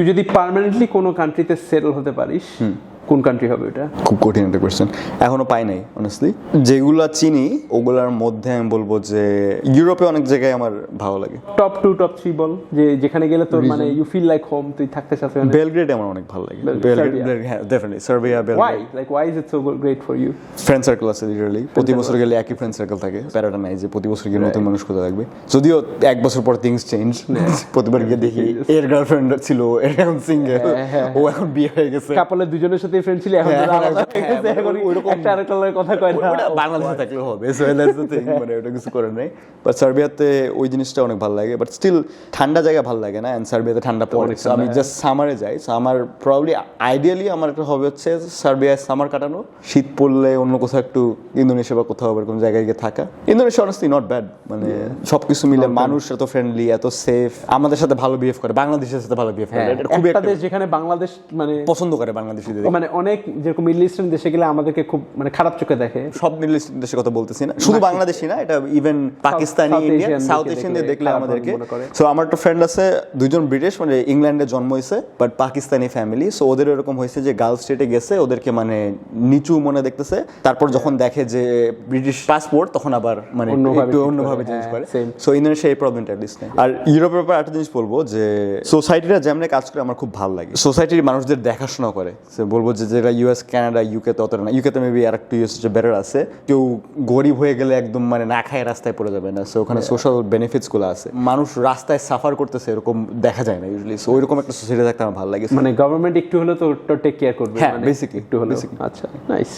তুই যদি পার্মানেন্টলি কোনো কান্ট্রিতে সেটেল হতে পারিস কোন কান্ট্রি হবে এটা? খুব কঠিন একটা কোয়েশ্চেন এখনও পাই নাই অনেস্টলি যেগুলা চিনি ওগুলার মধ্যে আমি বলব যে ইউরোপে অনেক জায়গায় আমার ভালো লাগে। টপ টু টপ থ্রি বল যে যেখানে গেলে তোর মানে ইউ ফিল লাইক হোম তুই থাকতে চাস বেলগ্রেড আমার অনেক ভালো লাগে। বেলগ্রেড হ্যাঁ definitely Serbia why Belgrade like why is it so great for you friend circle আছে লিটারালি প্রতি বছর গেলে একই ফ্রেন্ড সার্কেল থাকে। প্যারাটা নাই যে প্রতি বছর গিয়ে নতুন মানুষ কোথায় থাকবে। যদিও এক বছর পর থিংস চেঞ্জ প্রতিবার গিয়ে দেখি এর গার্লফ্রেন্ড ছিল এর এখন সিঙ্গেল হ্যাঁ, ও এখন বিয়ে হয়ে গেছে। কাপলের দুজনের সাথে ফ্রেন্ড ছিল এখন হ্যাঁ, এখন হয়ে হ্যাঁ, এখন ওইরকম- একটা আরেকটার কথা কয় না। বাংলাদেশে থাকলেও হবে সো দ্যাটস দ্য থিং মানে ওটা কিছু নাই। বাট সার্বিয়াতে ওই জিনিসটা অনেক ভালো লাগে বাট স্টিল ঠান্ডা জায়গা ভালো লাগে না? সার্বিয়াতে ঠান্ডা পড়ে আমি জাস্ট সামারে যাই সো আমার প্রবলি আইডিয়ালি আমার একটা হবে হচ্ছে সার্বিয়ায় সামার কাটানো। শীত পড়লে অন্য কোথাও একটু ইন্দোনেশিয়া বা কোথাও এরকম জায়গায় গিয়ে থাকা। ইন্দোনেশিয়া অনেস্টলি নট ব্যাড মানে সবকিছু মিলে মানুষ এত ফ্রেন্ডলি এত সেফ আমাদের সাথে ভালো বিহেভ করে বাংলাদেশের সাথে ভালো বিহেভ করে। এটা খুবই একটা একটা দেশ যেখানে বাংলাদেশ মানে পছন্দ করে বাংলাদেশিদের মানে অনেক যেরকম মিডল ইস্টার্ন দেশে গেলে আমাদেরকে খুব মানে খারাপ চোখে দেখে। সব মিডল ইস্ট দেশের কথা বলতেছি না। শুধু বাংলাদেশি না এটা ইভেন পাকিস্তানি ইন্ডিয়ান সাউথ এশিয়ানদের দেখলে আমাদেরকে। সো আমার একটা ফ্রেন্ড আছে দুইজন ব্রিটিশ মানে ইংল্যান্ডে জন্ম হয়েছে বাট পাকিস্তানি ফ্যামিলি সো ওদের এরকম হয়েছে যে গার্ল স্টেটে গেছে ওদেরকে মানে নিচু মনে দেখতেছে। তারপর যখন দেখে যে ব্রিটিশ পাসপোর্ট তখন আবার মানে একটু অন্যভাবে চেঞ্জ হ্যাঁ, করে। সো ইন্দোনেশিয়া এই প্রবলেমটা লিস্ট নেই। আর ইউরোপের ব্যাপারে একটা জিনিস বলব যে সোসাইটিটা যেমন কাজ করে আমার খুব ভালো লাগে। সোসাইটির মানুষদের দেখাশোনা করে। সে বলব যে যেটা ইউএস কানাডা ইউকে তো অতটা না। ইউকে তো মেবি আর একটু ইউএস বেটার আছে। কেউ গরিব হয়ে গেলে একদম মানে না খায় রাস্তায় পড়ে যাবে না। সো ওখানে সোশ্যাল বেনিফিটসগুলো আছে। মানুষ রাস্তায় সাফার করতেছে এরকম দেখা যায় না ইউজুয়ালি সো ওইরকম একটা সোসাইটি থাকতে আমার ভালো লাগে। মানে গভর্নমেন্ট একটু হলে তো টেক কেয়ার করবে। হ্যাঁ, বেসিকলি একটু হলে আচ্ছা নাইস